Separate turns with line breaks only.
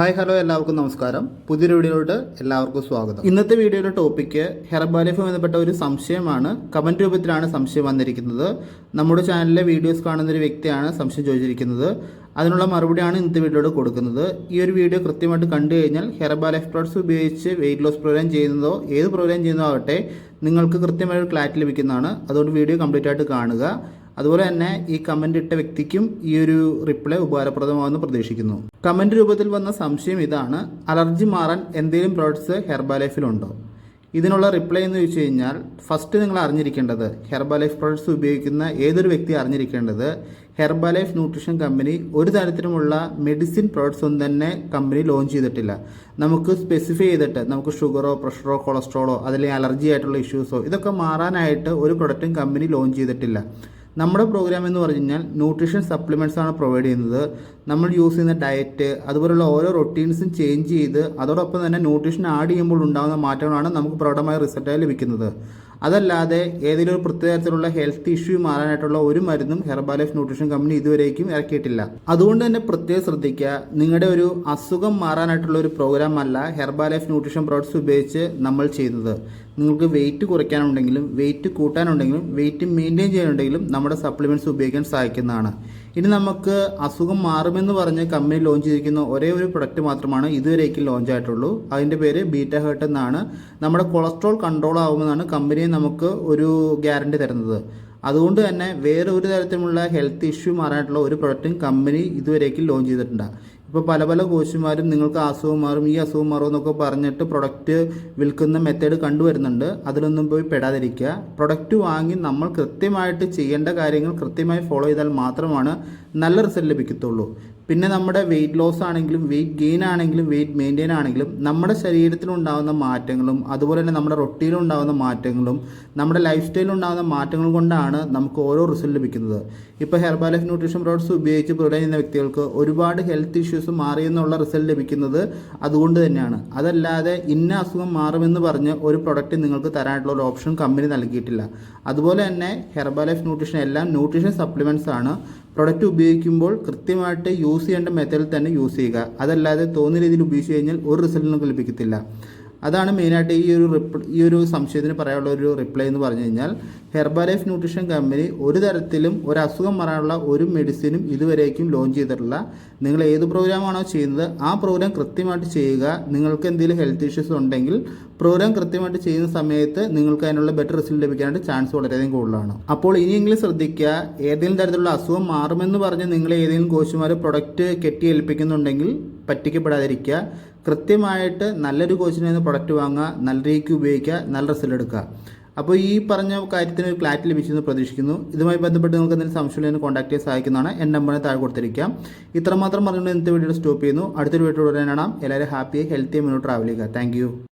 Hi hello എല്ലാവർക്കും നമസ്കാരം. പുതിയൊരു വീഡിയോയിലോട്ട് എല്ലാവർക്കും സ്വാഗതം. ഇന്നത്തെ വീഡിയോയുടെ ടോപ്പിക്ക് ഹെർബാലിഫം ബന്ധപ്പെട്ട ഒരു സംശയമാണ്. കമന്റ് രൂപത്തിലാണ് സംശയം വന്നിരിക്കുന്നത്. നമ്മുടെ ചാനലിലെ വീഡിയോസ് കാണുന്ന ഒരു വ്യക്തിയാണ് സംശയം ചോദിച്ചിരിക്കുന്നത്. അതിനുള്ള മറുപടിയാണ് ഇന്നത്തെ വീഡിയോയിലൂടെ കൊടുക്കുന്നത്. ഈ ഒരു വീഡിയോ കൃത്യമായിട്ട് കണ്ടു കഴിഞ്ഞാൽ ഹെർബാലിഫ് പ്രോഡക്ട്സ് ഉപയോഗിച്ച് വെയിറ്റ് ലോസ് പ്രോഗ്രാം ചെയ്യുന്നതോ ഏത് പ്രോഗ്രാം ചെയ്യുന്നതോ ആവട്ടെ നിങ്ങൾക്ക് കൃത്യമായ ഒരു ക്ലാരിറ്റി ലഭിക്കുന്നതാണ്. അതുകൊണ്ട് വീഡിയോ കംപ്ലീറ്റ് ആയിട്ട് കാണുക. അതുപോലെ തന്നെ ഈ കമന്റ് ഇട്ട വ്യക്തിക്കും ഈ ഒരു റിപ്ലൈ ഉപകാരപ്രദമാകുമെന്ന് പ്രതീക്ഷിക്കുന്നു. കമന്റ് രൂപത്തിൽ വന്ന സംശയം ഇതാണ് അലർജി മാറാൻ എന്തെങ്കിലും പ്രോഡക്ട്സ് ഹെർബാലൈഫിലുണ്ടോ ഇതിനുള്ള റിപ്ലൈ എന്ന് ചോദിച്ചു കഴിഞ്ഞാൽ ഫസ്റ്റ് നിങ്ങൾ അറിഞ്ഞിരിക്കേണ്ടത് ഹെർബാലൈഫ് പ്രോഡക്ട്സ് ഉപയോഗിക്കുന്ന ഏതൊരു വ്യക്തി അറിഞ്ഞിരിക്കേണ്ടത് ഹെർബാലൈഫ് ന്യൂട്രീഷൻ കമ്പനി ഒരു തരത്തിലുമുള്ള മെഡിസിൻ പ്രോഡക്ട്സ് ഒന്നും തന്നെ കമ്പനി ലോഞ്ച് ചെയ്തിട്ടില്ല. നമുക്ക് സ്പെസിഫൈ ചെയ്തിട്ട് നമുക്ക് ഷുഗറോ പ്രഷറോ കൊളസ്ട്രോളോ അതിലെ അലർജി ആയിട്ടുള്ള ഇഷ്യൂസോ ഇതൊക്കെ മാറാനായിട്ട് ഒരു പ്രൊഡക്റ്റും കമ്പനി ലോഞ്ച് ചെയ്തിട്ടില്ല. നമ്മുടെ പ്രോഗ്രാം എന്ന് പറഞ്ഞു കഴിഞ്ഞാൽ ന്യൂട്രീഷൻ സപ്ലിമെന്റ്സ് ആണ് പ്രൊവൈഡ് ചെയ്യുന്നത്. നമ്മൾ യൂസ് ചെയ്യുന്ന ഡയറ്റ് അതുപോലുള്ള ഓരോ റൊട്ടീൻസും ചേഞ്ച് ചെയ്ത് അതോടൊപ്പം തന്നെ ന്യൂട്രീഷൻ ആഡ് ചെയ്യുമ്പോൾ ഉണ്ടാകുന്ന മാറ്റങ്ങളാണ് നമുക്ക് പ്രകടമായ റിസൾട്ടായി ലഭിക്കുന്നത്. അതല്ലാതെ ഏതെങ്കിലും ഒരു പ്രത്യേക തരത്തിലുള്ള ഹെൽത്ത് ഇഷ്യൂ മാറാനായിട്ടുള്ള ഒരു മരുന്നും ഹെർബാലൈഫ് ന്യൂട്രീഷൻ കമ്പനി ഇതുവരേക്കും ഇറക്കിയിട്ടില്ല. അതുകൊണ്ട് തന്നെ പ്രത്യേകം ശ്രദ്ധിക്കുക നിങ്ങളുടെ ഒരു അസുഖം മാറാനായിട്ടുള്ള ഒരു പ്രോഗ്രാം അല്ല ഹെർബാലൈഫ് ന്യൂട്രീഷൻ പ്രോഡക്ട്സ് ഉപയോഗിച്ച് നമ്മൾ ചെയ്യുന്നത് നിങ്ങൾക്ക് വെയിറ്റ് കുറയ്ക്കാനുണ്ടെങ്കിലും വെയിറ്റ് കൂട്ടാനുണ്ടെങ്കിലും വെയിറ്റ് മെയിന്റെയിൻ ചെയ്യാനുണ്ടെങ്കിലും നമ്മുടെ സപ്ലിമെന്റ്സ് ഉപയോഗിക്കാൻ സഹായിക്കുന്നതാണ്. ഇനി നമുക്ക് അസുഖം മാറുമെന്ന് പറഞ്ഞ് കമ്പനി ലോഞ്ച് ചെയ്തിരിക്കുന്ന ഒരേ ഒരു പ്രൊഡക്റ്റ് മാത്രമാണ് ഇതുവരേക്കും ലോഞ്ച് ആയിട്ടുള്ളൂ. അതിന്റെ പേര് ബീറ്റ ഹേർട്ട് എന്നാണ്. നമ്മുടെ കൊളസ്ട്രോൾ കൺട്രോൾ ആവുമെന്നാണ് കമ്പനി നമുക്ക് ഒരു ഗ്യാരണ്ടി തരുന്നത്. അതുകൊണ്ട് തന്നെ വേറെ ഒരു തരത്തിലുള്ള ഹെൽത്ത് ഇഷ്യൂ മാറാനായിട്ടുള്ള ഒരു പ്രൊഡക്റ്റും കമ്പനി ഇതുവരേക്കും ലോഞ്ച് ചെയ്തിട്ടുണ്ട്. ഇപ്പോൾ പല പല കോച്ചുമാരും നിങ്ങൾക്ക് അസുഖം മാറും ഈ അസുഖം മാറും എന്നൊക്കെ പറഞ്ഞിട്ട് പ്രൊഡക്റ്റ് വിൽക്കുന്ന മെത്തേഡ് കണ്ടുവരുന്നുണ്ട്. അതിലൊന്നും പോയി പെടാതിരിക്കുക. പ്രൊഡക്റ്റ് വാങ്ങി നമ്മൾ കൃത്യമായിട്ട് ചെയ്യേണ്ട കാര്യങ്ങൾ കൃത്യമായി ഫോളോ ചെയ്താൽ മാത്രമാണ് നല്ല റിസൾട്ട് ലഭിക്കത്തുള്ളൂ. പിന്നെ നമ്മുടെ വെയിറ്റ് ലോസ് ആണെങ്കിലും വെയിറ്റ് ഗെയിൻ ആണെങ്കിലും വെയിറ്റ് മെയിന്റെയിൻ ആണെങ്കിലും നമ്മുടെ ശരീരത്തിലുണ്ടാകുന്ന മാറ്റങ്ങളും അതുപോലെ തന്നെ നമ്മുടെ റൊട്ടീനിലുണ്ടാകുന്ന മാറ്റങ്ങളും നമ്മുടെ ലൈഫ് സ്റ്റൈലിലുണ്ടാകുന്ന മാറ്റങ്ങൾ കൊണ്ടാണ് നമുക്ക് ഓരോ റിസൾട്ട് ലഭിക്കുന്നത്. ഇപ്പോൾ ഹെർബാലൈഫ് ന്യൂട്രീഷൻ പ്രോഡക്ട്സ് ഉപയോഗിച്ച് പ്രൊവൈഡ് ചെയ്യുന്ന വ്യക്തികൾക്ക് ഒരുപാട് ഹെൽത്ത് ഇഷ്യൂസ് മാറിയെന്നുള്ള റിസൾട്ട് ലഭിക്കുന്നത് അതുകൊണ്ട് തന്നെയാണ്. അതല്ലാതെ ഇന്ന അസുഖം മാറുമെന്ന് പറഞ്ഞ് ഒരു പ്രൊഡക്റ്റ് നിങ്ങൾക്ക് തരാനായിട്ടുള്ള ഒരു ഓപ്ഷൻ കമ്പനി നൽകിയിട്ടില്ല. അതുപോലെ തന്നെ ഹെർബാലൈഫ് ന്യൂട്രീഷൻ എല്ലാം ന്യൂട്രീഷൻ സപ്ലിമെന്റ്സ് ആണ്. പ്രൊഡക്റ്റ് ഉപയോഗിക്കുമ്പോൾ കൃത്യമായിട്ട് യൂസ് ചെയ്യേണ്ട മെത്തേഡിൽ തന്നെ യൂസ് ചെയ്യുക. അതല്ലാതെ തോന്നിയ രീതിയിൽ ഉപയോഗിച്ച് കഴിഞ്ഞാൽ ഒരു റിസൾട്ടും ലഭിക്കത്തില്ല അതാണ് മെയിനായിട്ട് ഈ ഒരു ഈ ഒരു സംശയത്തിന് പറയാനുള്ള ഒരു റിപ്ലൈ എന്ന് പറഞ്ഞു കഴിഞ്ഞാൽ ഹെർബാലൈഫ് ന്യൂട്രീഷൻ കമ്പനി ഒരു തരത്തിലും ഒരു അസുഖം മാറാനുള്ള ഒരു മെഡിസിനും ഇതുവരേക്കും ലോഞ്ച് ചെയ്തിട്ടില്ല. നിങ്ങൾ ഏത് പ്രോഗ്രാമാണോ ചെയ്യുന്നത് ആ പ്രോഗ്രാം കൃത്യമായിട്ട് ചെയ്യുക. നിങ്ങൾക്ക് എന്തെങ്കിലും ഹെൽത്ത് ഇഷ്യൂസ് ഉണ്ടെങ്കിൽ പ്രോഗ്രാം കൃത്യമായിട്ട് ചെയ്യുന്ന സമയത്ത് നിങ്ങൾക്ക് അതിനുള്ള ബെറ്റർ റിസൾട്ട് ലഭിക്കാനായിട്ട് ചാൻസ് വളരെയധികം കൂടുതലാണ്. അപ്പോൾ ഇനിയെങ്കിലും ശ്രദ്ധിക്കുക ഏതെങ്കിലും തരത്തിലുള്ള അസുഖം മാറുമെന്ന് പറഞ്ഞ് നിങ്ങൾ ഏതെങ്കിലും കോച്ചുമാർ പ്രൊഡക്റ്റ് കെട്ടി ഏൽപ്പിക്കുന്നുണ്ടെങ്കിൽ പറ്റിക്കപ്പെടാതിരിക്കുക. കൃത്യമായിട്ട് നല്ലൊരു കോച്ചിൽ നിന്ന് പ്രൊഡക്റ്റ് വാങ്ങുക നല്ല രീതിക്ക് ഉപയോഗിക്കുക നല്ല റിസൾട്ട് എടുക്കുക. അപ്പോൾ ഈ പറഞ്ഞ കാര്യത്തിന് ഒരു ക്ലാറ്റ് ലഭിച്ചെന്ന് പ്രതീക്ഷിക്കുന്നു. ഇതുമായി ബന്ധപ്പെട്ട് നിങ്ങൾക്ക് എന്തെങ്കിലും സംശയം കോൺടാക്ട് ചെയ്യാൻ സഹായിക്കുന്നതാണ്. എന്റെ നമ്പറിന് താഴെ കൊടുത്തിരിക്കാം. ഇത്രമാത്രം പറഞ്ഞുകൊണ്ട് ഇന്നത്തെ വീഡിയോ സ്റ്റോപ്പ് ചെയ്യുന്നു. അടുത്തൊരു വീട്ടിലൂടെ തന്നെയാണ് എല്ലാവരും ഹാപ്പിയായി ഹെൽത്തിയായി മുന്നോട്ട് ട്രാവൽ ചെയ്യുക. താങ്ക്